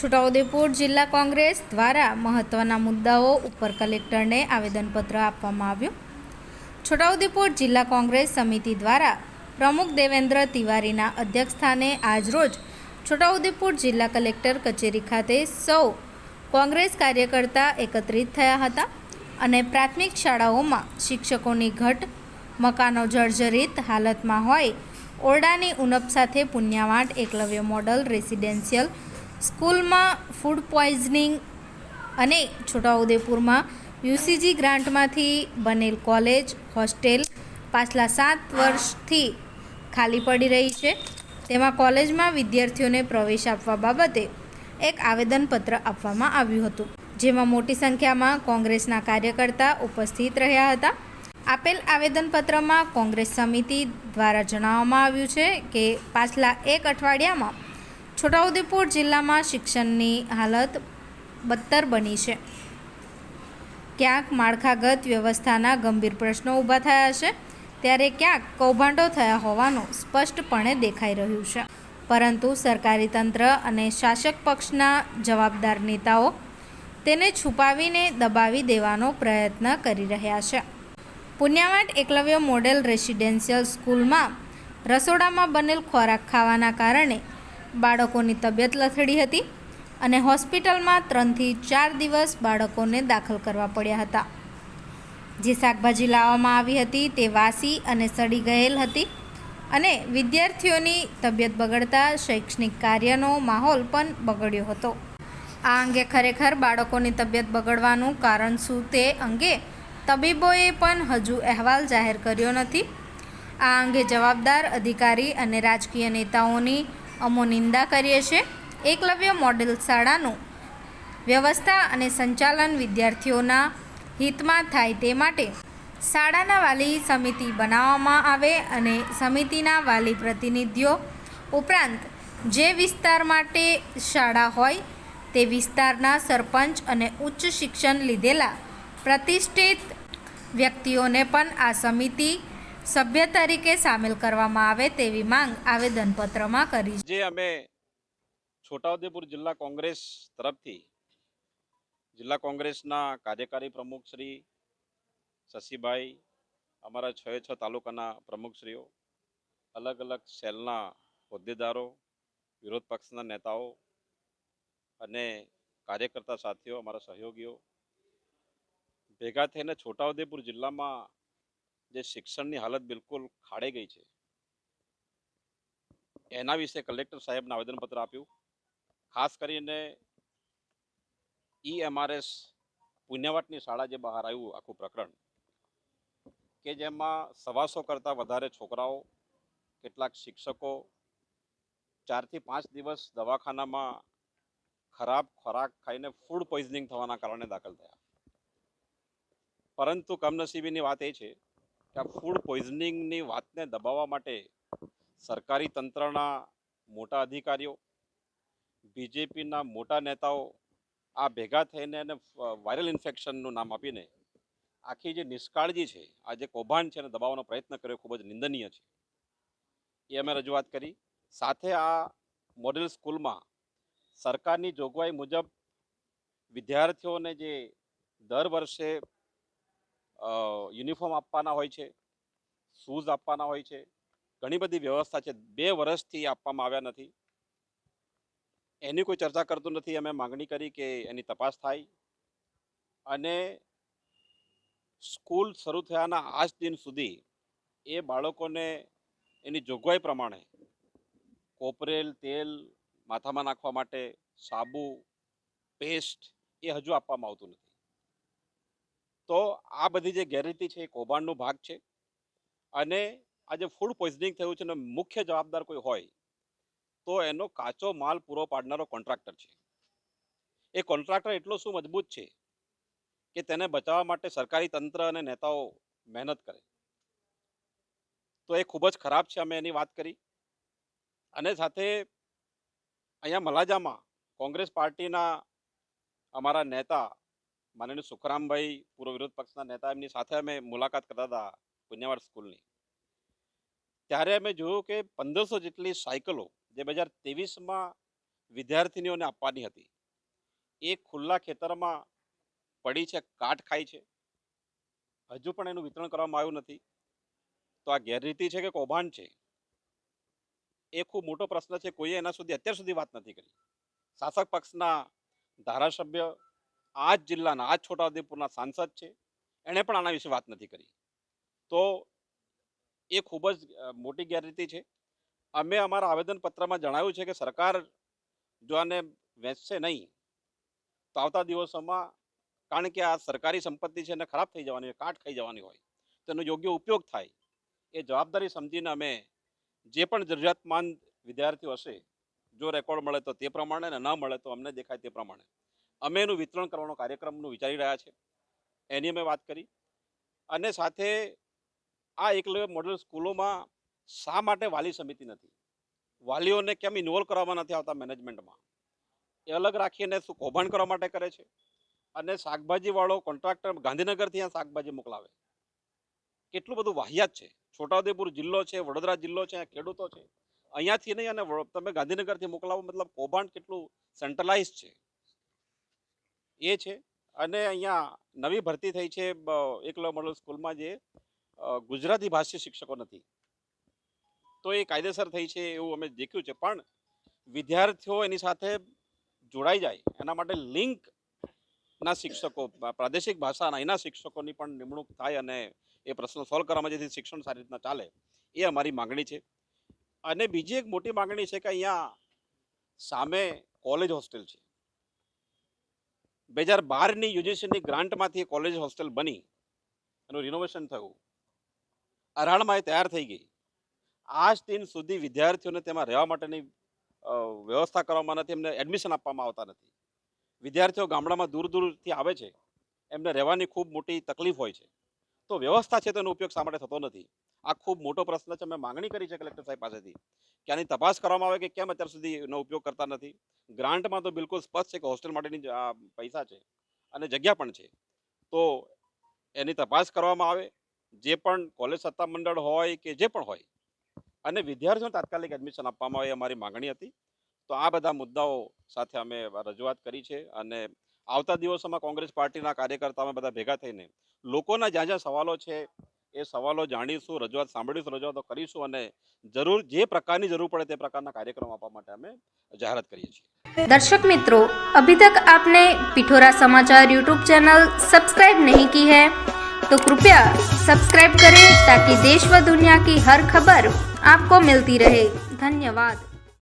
છોટાઉદેપુર જિલ્લા કોંગ્રેસ દ્વારા મહત્વના મુદ્દાઓ ઉપર કલેક્ટરને આવેદનપત્ર આપવામાં આવ્યું. છોટાઉદેપુર જિલ્લા કોંગ્રેસ સમિતિ દ્વારા પ્રમુખ દેવેન્દ્ર તિવારીના અધ્યક્ષસ્થાને આજરોજ છોટાઉદેપુર જિલ્લા કલેક્ટર કચેરી ખાતે સૌ કોંગ્રેસ કાર્યકર્તા એકત્રિત થયા હતા અને પ્રાથમિક શાળાઓમાં શિક્ષકોની ઘટ, મકાનો જર્જરિત હાલતમાં હોય, ઓરડાની ઉણપ સાથે પુણ્યવાટ એકલવ્ય મોડલ રેસિડેન્શિયલ સ્કૂલમાં ફૂડ પોઈઝનિંગ અને છોટાઉદેપુરમાં યુસીજી ગ્રાન્ટમાંથી બનેલ કોલેજ, હોસ્ટેલ પાછલા સાત વર્ષથી ખાલી પડી રહી છે. તેમાં કોલેજમાં વિદ્યાર્થીઓને પ્રવેશ આપવા બાબતે એક આવેદનપત્ર આપવામાં આવ્યું હતું, જેમાં મોટી સંખ્યામાં કોંગ્રેસના કાર્યકર્તા ઉપસ્થિત રહ્યા હતા. આપેલ આવેદનપત્રમાં કોંગ્રેસ સમિતિ દ્વારા જણાવવામાં આવ્યું છે કે પાછલા એક અઠવાડિયામાં છોટાઉદેપુર જિલ્લામાં શિક્ષણની હાલત બદતર બની છે. ક્યાંક માળખાગત વ્યવસ્થાના ગંભીર પ્રશ્નો ઊભા થયા છે, ત્યારે ક્યાંક કૌભાંડો થયા હોવાનું સ્પષ્ટપણે દેખાઈ રહ્યું છે. પરંતુ સરકારી તંત્ર અને શાસક પક્ષના જવાબદાર નેતાઓ તેને છુપાવીને દબાવી દેવાનો પ્રયત્ન કરી રહ્યા છે. પુણ્યવાટ એકલવ્ય મોડેલ રેસિડેન્શિયલ સ્કૂલમાં રસોડામાં બનેલ ખોરાક ખાવાના કારણે બાળકોની તબિયત લથડી હતી અને હોસ્પિટલમાં ત્રણથી ચાર દિવસ બાળકોને દાખલ કરવા પડ્યા હતા. જે શાકભાજી લાવવામાં આવી હતી તે વાસી અને સડી ગયેલ હતી અને વિદ્યાર્થીઓની તબિયત બગડતા શૈક્ષણિક કાર્યનો માહોલ પણ બગડ્યો હતો. આ અંગે ખરેખર બાળકોની તબિયત બગડવાનું કારણ શું તે અંગે તબીબોએ પણ હજુ અહેવાલ જાહેર કર્યો નથી. આ અંગે જવાબદાર અધિકારી અને રાજકીય નેતાઓની અમો નિંદા કરીએ છીએ. એકલવ્ય મોડેલ શાળાનું વ્યવસ્થા અને સંચાલન વિદ્યાર્થીઓના હિતમાં થાય તે માટે શાળાના વાલી સમિતિ બનાવવામાં આવે અને સમિતિના વાલી પ્રતિનિધિઓ ઉપરાંત જે વિસ્તાર માટે શાળા હોય તે વિસ્તારના સરપંચ અને ઉચ્ચ શિક્ષણ લીધેલા પ્રતિષ્ઠિત વ્યક્તિઓને પણ આ સમિતિ સભ્ય તરીકે સામેલ કરવામાં આવે તેવી માંગ આવેદનપત્રમાં કરી જે અમે છોટાઉદેપુર જિલ્લા કોંગ્રેસ તરફથી જિલ્લા કોંગ્રેસના કાર્યકારી પ્રમુખ શ્રી શશીભાઈ, અમારા છ છ તાલુકાના પ્રમુખશ્રીઓ અલગ અલગ સેલના હોદ્દેદારો, વિરોધ પક્ષના નેતાઓ અને કાર્યકર્તા સાથીઓ, અમારા સહયોગીઓ. ભેગા થઈને છોટાઉદેપુર જિલ્લામાં જે શિક્ષણની હાલત બિલકુલ ખાડે ગઈ છે. એના વિશે કલેક્ટર સાહેબને આવેદનપત્ર આપ્યું. ખાસ કરીને ઈ એમઆરએસ પુણ્યવાટની શાળા જે બહાર આવ્યું, આખું પ્રકરણ, કે જેમાં સવાસો કરતાં વધારે છોકરાઓ, કેટલાક શિક્ષકો ચારથી પાંચ દિવસ દવાખાનામાં ખરાબ ખોરાક ખાઈને ફૂડ પોઈઝનિંગ થવાના કારણે દાખલ થયા. પરંતુ કમનસીબીની વાત એ છે કે આ ફૂડ પોઈઝનિંગની વાતને દબાવવા માટે સરકારી તંત્રના મોટા અધિકારીઓ, બીજેપીના મોટા નેતાઓ આ ભેગા થઈને એને વાયરલ ઇન્ફેક્શનનું નામ આપીને આખી જે નિષ્કાળજી છે, આ જે કૌભાંડ છે એને દબાવવાનો પ્રયત્ન કર્યો ખૂબ જ નિંદનીય છે. એ અમે રજૂઆત કરી. સાથે આ મોડેલ સ્કૂલમાં સરકારની જોગવાઈ મુજબ વિદ્યાર્થીઓને જે દર વર્ષે યુનિફોર્મ આપવાના હોય છે શૂઝ આપવાના હોય છે, ઘણી બધી વ્યવસ્થા છે. બે વર્ષથી આપવામાં આવ્યા નથી. એની કોઈ ચર્ચા કરતું નથી. અમે માગણી કરી કે એની તપાસ થાય. અને સ્કૂલ શરૂ થયાના આજ દિન સુધી એ બાળકોને એની જોગવાઈ પ્રમાણે કોપરેલ, તેલ માથામાં નાખવા માટે સાબુ પેસ્ટ એ હજુ આપવામાં આવતું નથી. તો આ બધી જે ગેરરીતિ છે એ કૌભાંડનો ભાગ છે. અને આ જે ફૂડ પોઈઝનિંગ થયું છે એનો મુખ્ય જવાબદાર કોઈ હોય, તો એનો કાચો માલ પૂરો પાડનારો કોન્ટ્રાક્ટર છે. એ કોન્ટ્રાક્ટર એટલો શું મજબૂત છે કે તેને બચાવવા માટે સરકારી તંત્ર અને નેતાઓ મહેનત કરે. તો એ ખૂબ જ ખરાબ છે, અમે એની વાત કરી. અને સાથે અહીંયા મલાજામાં કોંગ્રેસ પાર્ટીના અમારા નેતા માનનીય સુખરામભાઈ પૂર્વ વિરોધ પક્ષના નેતા એમની સાથે અમે મુલાકાત કરતા હતા પુણ્યવાડ સ્કૂલની. ત્યારે અમે જોયું કે પંદરસો જેટલી સાયકલો જે બે હજાર ત્રેવીસમાં વિદ્યાર્થીનીઓને આપવાની હતી, એ ખુલ્લા ખેતરમાં પડી છે, કાટ ખાય છે. હજુ પણ એનું વિતરણ કરવામાં આવ્યું નથી. તો આ ગેરરીતિ છે કે કૌભાંડ છે? એ ખૂબ મોટો પ્રશ્ન છે, કોઈએ એના સુધી અત્યાર સુધી વાત નથી કરી. શાસક પક્ષના ધારાસભ્ય આ જ જિલ્લાના, આ જ છોટાઉદેપુરના સાંસદ છે. એણે પણ આના વિશે વાત નથી કરી. તો એ ખૂબ જ મોટી ગેરરીતિ છે. અમે અમારા આવેદનપત્રમાં જણાવ્યું છે કે સરકાર જો આને વેચશે નહીં, તો આવતા દિવસોમાં કારણ કે આ સરકારી સંપત્તિ છે એને ખરાબ થઈ જવાની હોય, કાટ ખાઈ જવાની હોય તેનો યોગ્ય ઉપયોગ થાય. એ જવાબદારી સમજીને અમે જે પણ જરૂરિયાતમંદ વિદ્યાર્થીઓ હશે, જો રેકોર્ડ મળે તો તે પ્રમાણે ને ન મળે તો અમને દેખાય તે પ્રમાણે. અમે એનું વિતરણ કરવાનો કાર્યક્રમનું વિચારી રહ્યા છે. એની અમે વાત કરી. અને સાથે આ એકલવ્ય મોડલ સ્કૂલોમાં શા માટે વાલી સમિતિ નથી? વાલીઓને કેમ ઇન્વોલ્વ કરવામાં નથી આવતા મેનેજમેન્ટમાં એ અલગ રાખીને શું કૌભાંડ કરવા માટે કરે છે? અને શાકભાજીવાળો કોન્ટ્રાક્ટર ગાંધીનગરથી આ શાકભાજી મોકલાવે. કેટલું બધું વાહિયાત છે. છોટાઉદેપુર જિલ્લો છે, વડોદરા જિલ્લો છે ખેડૂતો છે. અહીંયાથી નહીં અને તમે ગાંધીનગરથી મોકલાવો, મતલબ કૌભાંડ કેટલું સેન્ટ્રલાઇઝ છે. એ છે. અને અહીંયા નવી ભરતી થઈ છે એકલો મોડલ સ્કૂલમાં જે ગુજરાતી ભાષી શિક્ષકો નથી. તો એ કાયદેસર થઈ છે એવું અમે દેખ્યું છે. પણ વિદ્યાર્થીઓ એની સાથે જોડાઈ જાય, એના માટે લિંક ના શિક્ષકો પ્રાદેશિક ભાષાના એના શિક્ષકોની પણ નિમણૂક થાય અને એ પ્રશ્નો સોલ્વ કરવામાં જેથી શિક્ષણ સારી રીતના ચાલે, એ અમારી માંગણી છે. અને બીજી એક મોટી માંગણી છે કે અહીંયા સામે કોલેજ હોસ્ટેલ છે. બે હજાર બારની યુજીસીની ગ્રાન્ટમાંથી કોલેજ હોસ્ટેલ બની. એનું રિનોવેશન થયું. અરાળમાં એ તૈયાર થઈ ગઈ. આજ દિન સુધી વિદ્યાર્થીઓને તેમાં રહેવા માટેની વ્યવસ્થા કરવામાં નથી, એમને એડમિશન આપવામાં આવતા નથી. વિદ્યાર્થીઓ ગામડામાં દૂર દૂરથી આવે છે. એમને રહેવાની ખૂબ મોટી તકલીફ હોય છે. તો વ્યવસ્થા છે તેનો ઉપયોગ શા માટે થતો નથી? આ ખૂબ મોટો પ્રશ્ન છે, મેં માંગણી કરી છે કલેક્ટર સાહેબ પાસેથી. કે આની તપાસ કરવામાં આવે કે કેમ અત્યાર સુધી એનો ઉપયોગ કરતા નથી? ગ્રાન્ટમાં તો બિલકુલ સ્પષ્ટ છે કે હોસ્ટેલ માટેની આ પૈસા છે અને જગ્યા પણ છે. તો એની તપાસ કરવામાં આવે. જે પણ કોલેજ સત્તામંડળ હોય કે જે પણ હોય. અને વિદ્યાર્થીઓને તાત્કાલિક એડમિશન આપવામાં આવે અમારી માંગણી હતી. તો આ બધા મુદ્દાઓ સાથે અમે રજૂઆત કરી છે અને આવતા દિવસોમાં કોંગ્રેસ પાર્ટીના કાર્યકર્તાઓ બધા ભેગા થઈને લોકોના જ્યાં જ્યાં સવાલો છે એ સવાલો જાણીશું રજૂઆત સાંભળીશું રજૂઆતો કરીશું અને જરૂર જે પ્રકારની જરૂર પડે તે પ્રકારના કાર્યક્રમ આપવા માટે અમે જાહેરાત કરીએ છીએ दर्शक मित्रों अभी तक आपने पिठोरा समाचार यूट्यूब चैनल सब्सक्राइब नहीं की है तो कृपया सब्सक्राइब करें ताकि देश व दुनिया की हर खबर आपको मिलती रहे धन्यवाद